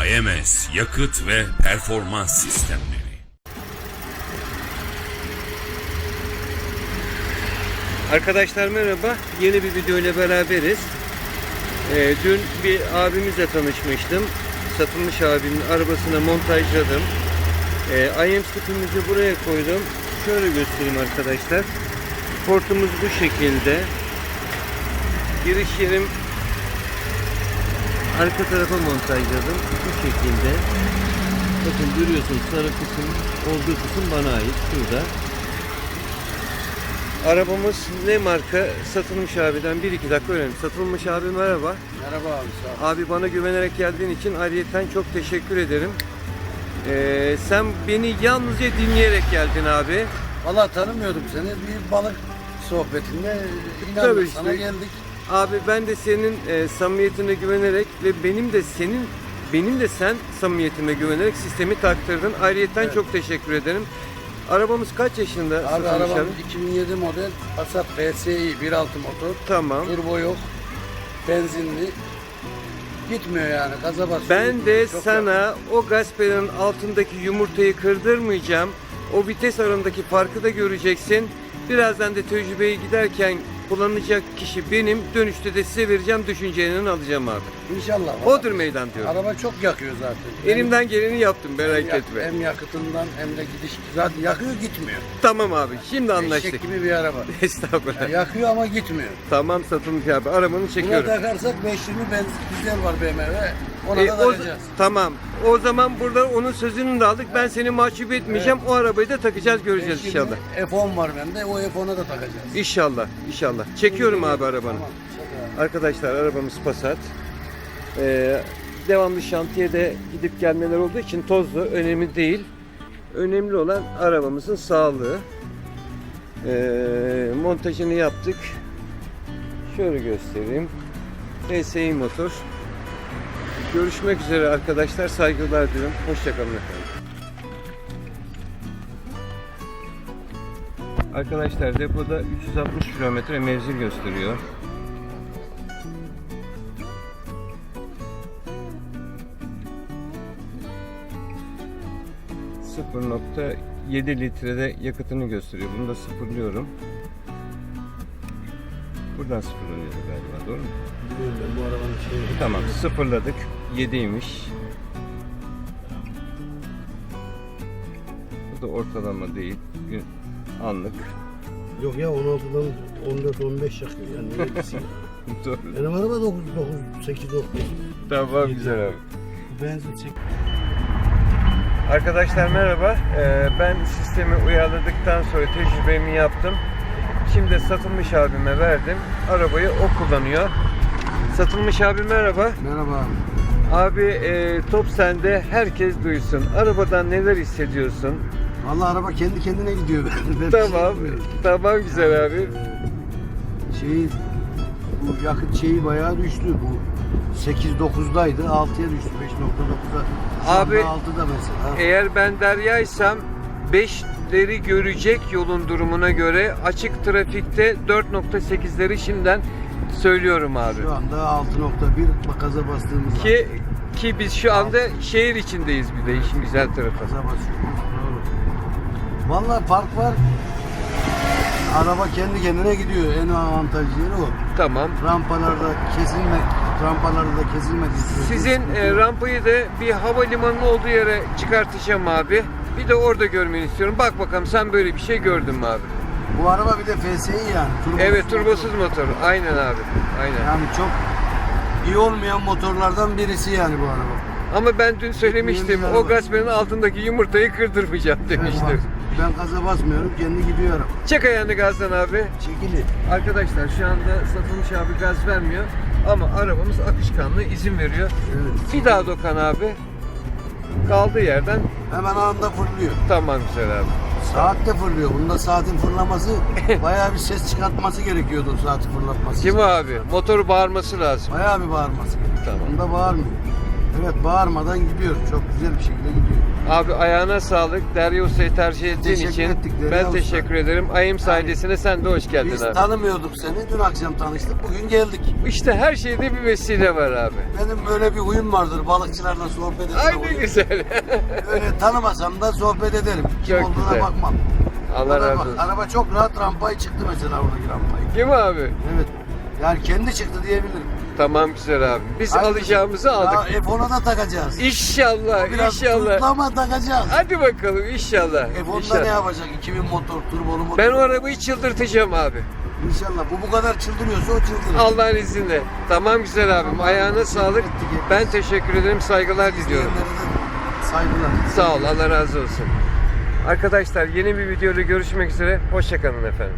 AMS Yakıt ve Performans Sistemleri Arkadaşlar merhaba. Yeni bir video ile beraberiz. Ee, dün bir abimizle tanışmıştım. Satılmış abimin arabasına montajladım. Ee, IM stripimizi buraya koydum. Şöyle göstereyim arkadaşlar. Portumuz bu şekilde. Giriş yerim arka tarafa montajladım. Bu şekilde. Bakın görüyorsunuz sarı kısım olduğu kısım bana ait. Şurada. Arabamız ne marka? Satılmış abiden 1-2 dakika öğrenelim. Satılmış abi merhaba. Merhaba abi sağ ol. Abi bana güvenerek geldiğin için ayrıyeten çok teşekkür ederim. Ee, sen beni yalnızca dinleyerek geldin abi. Valla tanımıyordum seni. Bir balık sohbetinde Tabii inandık işte. sana geldik. Abi ben de senin e, samimiyetine güvenerek ve benim de senin benim de sen samimiyetime güvenerek sistemi taktırdın. Ayrıyeten Evet. çok teşekkür ederim. Arabamız kaç yaşında? Abi satılmış arabam abi? 2007 model Passat PSI 1.6 motor. Tamam. Turbo yok. Benzinli. Gitmiyor yani gaza basıyor. Ben de Çok sana o gaz pedalının altındaki yumurtayı kırdırmayacağım. O vites arasındaki farkı da göreceksin. Birazdan da tecrübeyi giderken kullanacak kişi benim. Dönüşte de size vereceğim düşüncelerini alacağım abi. İnşallah. Odur meydan diyorum. Araba çok yakıyor zaten. Elimden geleni yaptım merak yak- etme. hem yakıtından hem de gidiş zaten yakıyor gitmiyor. Tamam abi şimdi anlaştık. Eşek gibi bir araba. Estağfurullah. Ya yakıyor ama gitmiyor. Tamam satılmış abi arabanı Buna çekiyorum. takarsak 520 benzin dizel var BMW. Ona E, da o, tamam. O zaman burada onun sözünü de aldık. Ben seni mahcup etmeyeceğim. O arabayı da takacağız göreceğiz 520 inşallah. F10 var bende. O F10'a da takacağız. İnşallah, inşallah. Çekiyorum abi arabanı. Tamam. Arkadaşlar arabamız Passat. Ee, devamlı şantiyede gidip gelmeler olduğu için tozlu önemli değil. Önemli olan arabamızın sağlığı. Ee, montajını yaptık. Şöyle göstereyim. TSI motor. Görüşmek üzere arkadaşlar. Saygılar diliyorum. Hoşçakalın efendim. Arkadaşlar depoda 360 kilometre menzil gösteriyor. ...0.7 litrede yakıtını gösteriyor. Bunu da sıfırlıyorum. Buradan sıfırlanıyor galiba doğru mu? Biliyorum ben bu arabanın şeyini. Tamam sıfırladık. 7'ymiş. Bu da ortalama değil. Gün anlık. Yok ya 16'dan 14-15 yakıyor yani. ya? Doğru. Benim araba 9 9 8 9. Tamam güzel abi. Benzin çek. Arkadaşlar merhaba. Ee, ben sistemi uyarladıktan sonra tecrübemi yaptım. Şimdi satılmış abime verdim. Arabayı o kullanıyor. Satılmış abi merhaba. Merhaba abi. Abi e, top sende herkes duysun. Arabadan neler hissediyorsun? Valla araba kendi kendine gidiyor. Ben bir şey Tamam. yapmıyorum. Tamam güzel abi. Şeyi bu yakıt şeyi bayağı düştü. Bu 8-9'daydı 6'ya düştü 5.9'a. Şu Abi, anda 6'da mesela. Eğer ben Derya'ysam 5'leri görecek yolun durumuna göre açık trafikte 4.8'leri şimdiden söylüyorum abi. Şu anda 6.1 bak gaza bastığımız. Ki ki biz şu anda şehir içindeyiz bir de işin güzel tarafı. Gaza basıyoruz. Doğru. Valla fark var. Araba kendi kendine gidiyor. En avantajlı yeri o. Tamam. Rampalarda kesilme, rampalarda sürece Sizin e, rampayı da bir havalimanının olduğu yere çıkartacağım abi. Bir de orada görmeni istiyorum. Bak bakalım sen böyle bir şey gördün mü abi? Bu araba bir de FSI yani. turbosuz Evet motor. turbosuz motor. Aynen abi. Aynen. Yani çok iyi olmayan motorlardan birisi yani bu araba. Ama ben dün söylemiştim. O gazperin altındaki yumurtayı kırdırmayacağım demiştim. Ben gaza basmıyorum, kendi gidiyor araba. Çek ayağını gazdan abi. Çekili. Arkadaşlar şu anda satılmış abi gaz vermiyor. Ama arabamız akışkanlı izin veriyor. Evet. Bir daha dokan abi. Kaldığı yerden Hemen anında fırlıyor. tamam güzel abi. Saat de fırlıyor. Bunda saatin fırlaması bayağı bir ses çıkartması gerekiyordu o saati fırlatması. Kim abi? Motoru bağırması lazım. Bayağı bir bağırması gerekiyor. Tamam. Bunda bağırmıyor. Evet bağırmadan gidiyor. Çok güzel bir şekilde gidiyor. Abi ayağına sağlık. Derya Usta'yı tercih ettiğin Teşekkür için ettik Derya ben Usta. teşekkür ederim. Ayım ailesine sen de hoş geldin Biz abi. tanımıyorduk seni. Dün akşam tanıştık. Bugün geldik. İşte her şeyde bir vesile var abi. Benim böyle bir huyum vardır. Balıkçılarla sohbet etmek. Ay ne olur. güzel. Öyle tanımasam da sohbet ederim. Kim Çok olduğuna güzel. bakmam. Allah Araba- razı olsun. Araba çok rahat rampayı çıktı mesela oradaki rampayı. Kim abi? Evet. Yani kendi çıktı diyebilirim. Tamam güzel abi. Biz Hadi. alacağımızı aldık. Ya F10'a da takacağız. İnşallah, Biraz inşallah. tutlama takacağız. Hadi bakalım inşallah. F10'da ne inşallah. yapacak? 2000 motor, turbolu motor. Ben o arabayı çıldırtacağım abi. İnşallah. Bu bu kadar çıldırıyorsa o çıldırır. Allah'ın izniyle. Tamam güzel abim. Ayağına sağlık. Ben teşekkür ederim. Saygılar diliyorum. De Saygılar. Sağ ol. Allah razı olsun. Arkadaşlar yeni bir videoda görüşmek üzere. Hoşçakalın efendim.